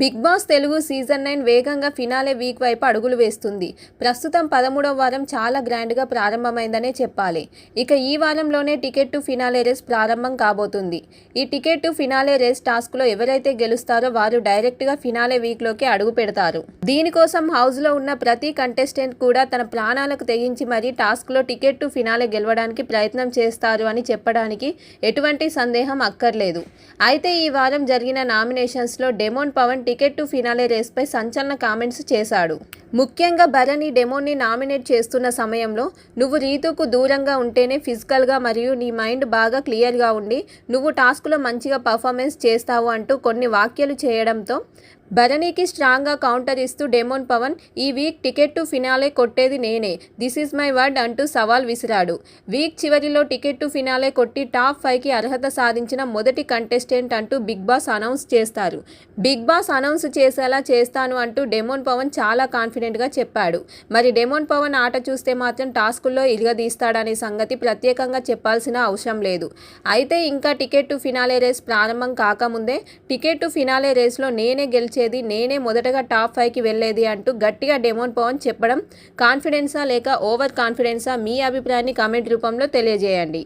Big boss Telugu season nine వేగంగా finale week వైపు అడుగులు వేస్తుంది. ప్రస్తుతం పదమూడవ వారం చాలా గ్రాండ్గా ప్రారంభమైందనే చెప్పాలి. ఇక ఈ వారంలోనే టికెట్ టు ఫినాలే రేస్ ప్రారంభం కాబోతుంది. ఈ టికెట్ టు ఫినాలే రేస్ టాస్క్లో ఎవరైతే గెలుస్తారో వారు డైరెక్ట్గా ఫినాలే వీక్లోకి అడుగు పెడతారు. దీనికోసం హౌస్లో ఉన్న ప్రతి కంటెస్టెంట్ కూడా తన ప్రాణాలకు తెగించి మరీ టాస్క్లో టికెట్ టు ఫినాలే గెలవడానికి ప్రయత్నం చేస్తారు అని చెప్పడానికి ఎటువంటి సందేహం అక్కర్లేదు. అయితే ఈ వారం జరిగిన నామినేషన్స్లో demon Pawan ticket to finale రేస్పై సంచలన కామెంట్స్ చేశాడు. ముఖ్యంగా భరణి డెమోని నామినేట్ చేస్తున్న సమయంలో నువ్వు రీతుకు దూరంగా ఉంటేనే ఫిజికల్గా మరియు నీ మైండ్ బాగా క్లియర్గా ఉండి నువ్వు టాస్క్లో మంచిగా పర్ఫార్మెన్స్ చేస్తావు అంటూ కొన్ని వ్యాఖ్యలు చేయడంతో భరణికి స్ట్రాంగ్గా కౌంటర్ ఇస్తూ డెమోన్ పవన్ ఈ వీక్ టికెట్ టు ఫినాలే కొట్టేది నేనే. దిస్ ఈజ్ మై వర్డ్ అంటూ సవాల్ విసిరాడు. వీక్ చివరిలో టికెట్ టు ఫినాలే కొట్టి టాప్ ఫైవ్కి అర్హత సాధించిన మొదటి కంటెస్టెంట్ అంటూ బిగ్ బాస్ అనౌన్స్ చేస్తారు. బిగ్ బాస్ అనౌన్స్ చేసేలా చేస్తాను అంటూ డెమోన్ పవన్ చాలా కాన్ఫిడెంట్గా చెప్పాడు. మరి డెమోన్ పవన్ ఆట చూస్తే మాత్రం టాస్కుల్లో ఇరగదీస్తాడనే సంగతి ప్రత్యేకంగా చెప్పాల్సిన అవసరం లేదు. అయితే ఇంకా టికెట్ టు ఫినాలే రేస్ ప్రారంభం కాకముందే టికెట్ టు ఫినాలే రేస్లో నేనే గెలిచేది నేనే మొదటగా టాప్ ఫైవ్కి వెళ్ళేది అంటూ గట్టిగా డెమోన్ పవన్ చెప్పడం కాన్ఫిడెన్సా లేక ఓవర్ కాన్ఫిడెన్సా మీ అభిప్రాయాన్ని కామెంట్ రూపంలో తెలియజేయండి.